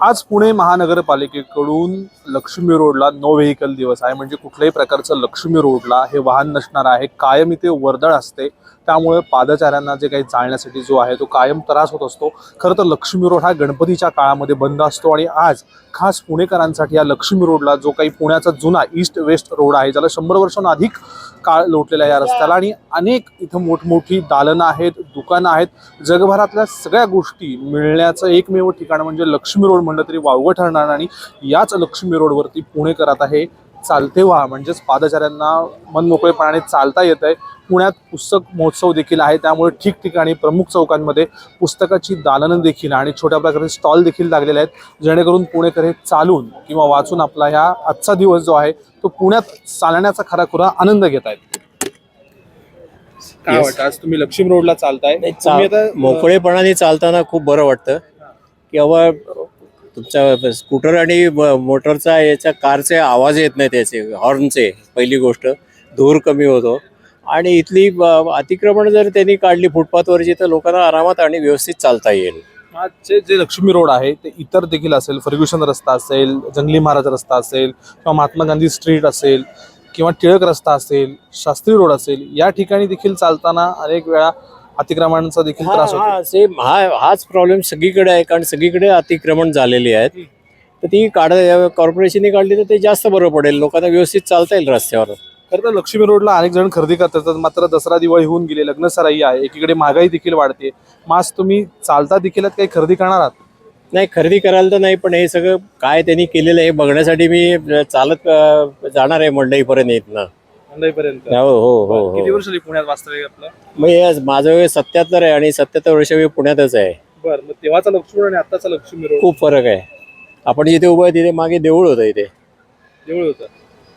आज पुणे महानगरपालिकेकडून लक्ष्मी रोडला नो व्हेकल दिवस आहे. म्हणजे कुठल्याही प्रकारचं लक्ष्मी रोडला हे वाहन नसणार आहे. कायम इथे वर्दळ असते. त्यामुळे पादचाऱ्यांना जे काही चालण्यासाठी जो आहे तो कायम त्रास होत असतो. खरं तर लक्ष्मी रोड हा गणपतीच्या काळामध्ये बंद असतो आणि आज खास पुणेकरांसाठी या लक्ष्मी रोडला जो काही पुण्याचा जुना ईस्ट वेस्ट रोड आहे ज्याला शंभर वर्षांहून अधिक काळ लोटलेला आहे या रस्त्याला आणि अनेक इथं मोठमोठी दालनं आहेत दुकानं आहेत. जगभरातल्या सगळ्या गोष्टी मिळण्याचं एकमेव ठिकाण म्हणजे लक्ष लक्ष्मी रोड म्हणलं तरी वावगं ठरणार आणि याच लक्ष्मी रोडवरती पुणेकर आता हे चालते व्हा. म्हणजेच पादचाऱ्यांना मनमोकळेपणाने चालता येत आहे. पुण्यात पुस्तक महोत्सव देखील आहे. त्यामुळे ठिकठिकाणी प्रमुख चौकांमध्ये पुस्तकाची दालनं देखील आणि छोट्या प्रकारचे स्टॉल देखील लागलेले आहेत. जेणेकरून पुणेकर हे चालून किंवा वाचून आपला ह्या आजचा दिवस जो आहे तो पुण्यात चालण्याचा खराखुरा आनंद घेत आहेत. काय. वाटतं? आज तुम्ही लक्ष्मी रोडला चालताय. मोकळेपणाने चालताना खूप बरं वाटतं. की बाबा तुमचा स्कूटर आणि मोटरचा याच्या कारचे आवाज येत नाही त्याचे हॉर्नचे पहिली गोष्ट. धूर कमी होतो. आणि इथली अतिक्रमण जर त्यांनी काढली फुटपाथवरची तर लोकांना आरामात आणि व्यवस्थित चालता येईल. आजचे जे लक्ष्मी रोड आहे ते इतर देखील असेल फर्ग्युशन रस्ता असेल जंगली महाराज रस्ता असेल किंवा महात्मा गांधी स्ट्रीट असेल किंवा टिळक रस्ता असेल शास्त्री रोड असेल या ठिकाणी देखील चालताना अनेक वेळा अतिक्रमणांचा देखील त्रास होतो. हा, सेम हा हाच प्रॉब्लेम सगळीकडे आहे कारण सगळीकडे अतिक्रमण झालेली आहेत. तर ती काढ कॉर्पोरेशनने काढली तर ते जास्त बरं पडेल. लोकांना व्यवस्थित चालता येईल रस्त्यावर. खरं तर लक्ष्मी रोडला अनेक जण खरेदी करतात मात्र दसरा दिवाळी होऊन गेले लग्न सराई आहे एकीकडे महागाई देखील वाढते. मास तुम्ही चालता देखील आहात, काही खरेदी करणार आहात? नाही खरेदी करायला तर नाही पण हे सगळं काय त्यांनी केलेलं आहे हे बघण्यासाठी मी चालत अं, जाणार आहे मंडईपर्यंत येत हो हो हो किती हो. वर्ष झाली पुण्यात वास्तविक आपलं? मग हे माझं वय सत्याहत्तर आहे आणि सत्याहत्तर वर्ष मी पुण्यातच आहे. बरं मग तेव्हाचा लक्ष्मी रोड आणि आताचा लक्ष्मी रोड खूप फरक आहे. आपण जिथे उभं आहे तिथे मागे देऊळ होतं इथे. जवळ होतं.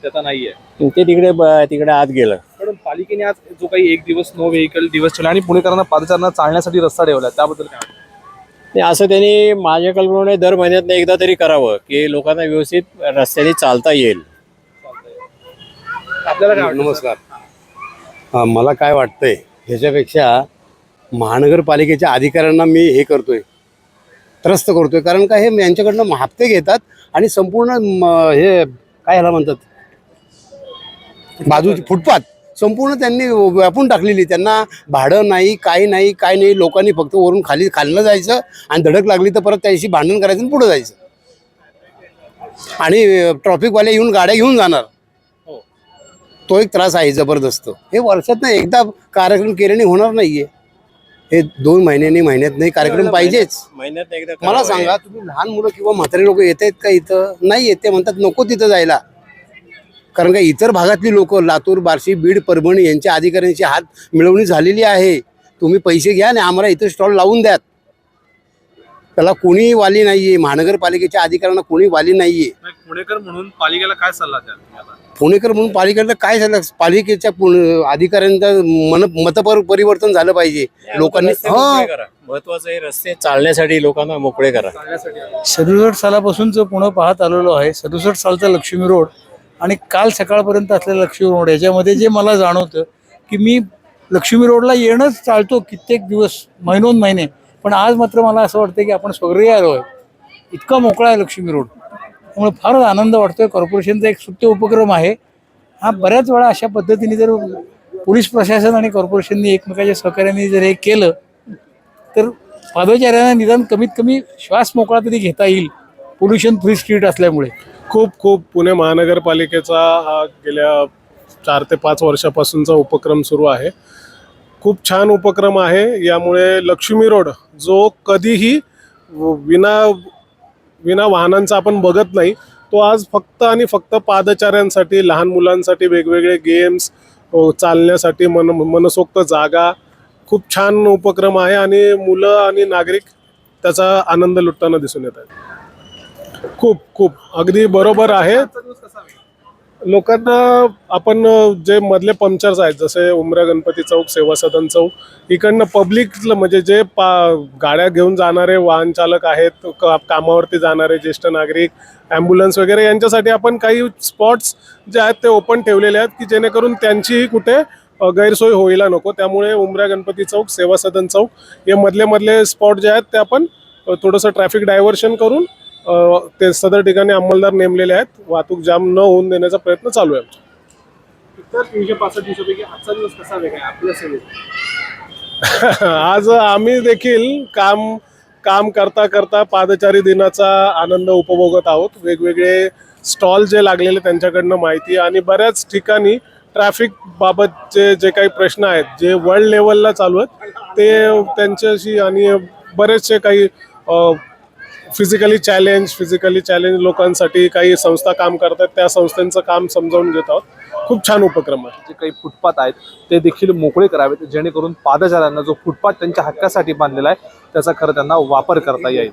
ते आता नाहीये ते तिकडे ब- तिकडे आत गेलं. पण पालिकेने आज जो काही एक दिवस नो व्हेकल दिवस ठेवला आणि पुणेकरांना पादचाऱ्यांना चालण्यासाठी रस्ता ठेवला. त्याबद्दल काय वाटतं? असं त्यांनी माझ्या कल्पनेने दर महिन्यात एकदा तरी करावं की लोकांना व्यवस्थित रस्त्याने चालता येईल. आपल्याला काय वाटतं? नमस्कार. हा, मला काय वाटतंय ह्याच्यापेक्षा महानगरपालिकेच्या अधिकाऱ्यांना मी हे करतोय त्रस्त करतोय. कारण का हे यांच्याकडनं हप्ते घेतात आणि संपूर्ण म, हे काय ह्याला म्हणतात? बाजूची फुटपाथ संपूर्ण त्यांनी व्यापून टाकलेली. त्यांना भाडं नाही काही नाही काय नाही लोकांनी फक्त वरून खाली खाल्लं जायचं आणि धडक लागली तर परत त्याशी भांडण करायचं आणि पुढं जायचं. आणि ट्रॉफिकवाले येऊन गाड्या घेऊन जाणार. तो एक त्रास आहे जबरदस्त. हे वर्षात ना एकदा कार्यक्रम केल्याने होणार नाहीये. हे दोन महिन्यांनी महिन्यात नाही कार्यक्रम पाहिजेच. महिन्यात एकदा मला सांगा तुम्ही लहान मुलं किंवा म्हातारे लोक येत आहेत का इथं? नाही येत ते म्हणतात नको तिथं जायला. कारण का इतर भागातली लोक लातूर बार्शी बीड परभणी यांच्या अधिकाऱ्यांची हात मिळवणी झालेली आहे. तुम्ही पैसे घ्या आणि आम्हाला इथं स्टॉल लावून द्यात त्याला कोणी वाली नाहीये महानगरपालिकेच्या अधिकाऱ्यांना कोणी वाली नाहीये. नाही, पुणेकर म्हणून पालिकेला काय सल्ला आता? पुणेकर म्हणून पालिकेला काय झालं? पालिकेच्या पुण- अधिकाऱ्यांचं मन मतपर परिवर्तन झालं पाहिजे. लोकांनी हा. महत्वाचं आहे रस्ते चालण्यासाठी लोकांना मोकळे करा. सदुसष्ट सालापासूनच पुणे पाहत आलेलो आहे सदुसष्ट सालचा लक्ष्मी रोड आणि काल सकाळपर्यंत असलेला लक्ष्मी रोड याच्यामध्ये जे मला जाणवतं की मी लक्ष्मी रोडला येणंच टाळतो कित्येक दिवस महिनोन महिने. पण आज मात्र मला असं वाटतं की आपण स्वगृही आलो आहे. इतका मोकळा आहे लक्ष्मी रोड. त्यामुळे फार आनंद वाटतोय. कॉर्पोरेशनचा एक सुट्य उपक्रम आहे. हा बऱ्याच वेळा अशा पद्धतीने जर पोलीस प्रशासन आणि कॉर्पोरेशनने एकमेकाच्या सहकार्याने जर हे केलं तर पादचाऱ्यांना निदान कमीत कमी श्वास मोकळा तरी घेता येईल. पोल्युशन फ्री स्ट्रीट असल्यामुळे. खूप खूप पुणे महानगरपालिकेचा हा गेल्या चार ते पाच वर्षापासूनचा उपक्रम सुरू आहे. खूप छान उपक्रम आहे. यामुळे लक्ष्मी रोड जो कधीही विना विना वाहनांचा आपण बघत नाही. तो आज फक्त आणि फक्त पादचाऱ्यांसाठी लहान मुलांसाठी वेगवेगळे गेम्स चालण्यासाठी मन मनसोक्त जागा खूप छान उपक्रम आहे आणि मुलं आणि नागरिक त्याचा आनंद लुटताना दिसून येत आहेत. खूप खूप. अगदी बरोबर आहे. लोकांना आपण जे मधले पंक्चर्स आहेत जसे उमरा गणपती चौक सेवा सदन चौक इकडनं पब्लिक म्हणजे जे पा गाड्या घेऊन जाणारे वाहन चालक आहेत कामावरती जाणारे ज्येष्ठ नागरिक ॲम्ब्युलन्स वगैरे यांच्यासाठी आपण काही स्पॉट्स जे आहेत ते ओपन ठेवलेले आहेत की जेणेकरून त्यांचीही कुठे गैरसोय होईला नको. त्यामुळे उमरा गणपती चौक सेवा सदन चौक हे मधले मधले स्पॉट जे आहेत ते आपण थोडंसं ट्रॅफिक डायव्हर्शन करून ते सदर ठिकाणी अंमलदार नेमलेले आहेत. वाहतूक जाम न होऊन देण्याचा प्रयत्न चालू आहे आमचा. इतर तीनशे पासष्ट दिवसापैकी आजचा दिवस कसा वेगळा आहे आपल्या सेवेत आज आम्ही देखील काम काम करता करता पादचारी दिनाचा आनंद उपभोगत आहोत. वेगवेगळे स्टॉल जे लागलेले त्यांच्याकडनं माहिती आणि बऱ्याच ठिकाणी ट्रॅफिक बाबतचे जे काही प्रश्न आहेत जे वर्ल्ड लेवलला चालू आहेत ते त्यांच्याशी आणि बरेचसे काही फिजिकली चॅलेंज फिजिकली चॅलेंज लोकांसाठी काही संस्था काम करतात त्या संस्थांचं काम समजावून घेत आहोत. खूप छान उपक्रम आहे. जे काही फुटपाथ आहेत ते देखील मोकळे करावेत जेणेकरून पादचाऱ्यांना जो फुटपाथ त्यांच्या हक्कासाठी बांधलेला आहे त्याचा खरं त्यांना वापर करता येईल.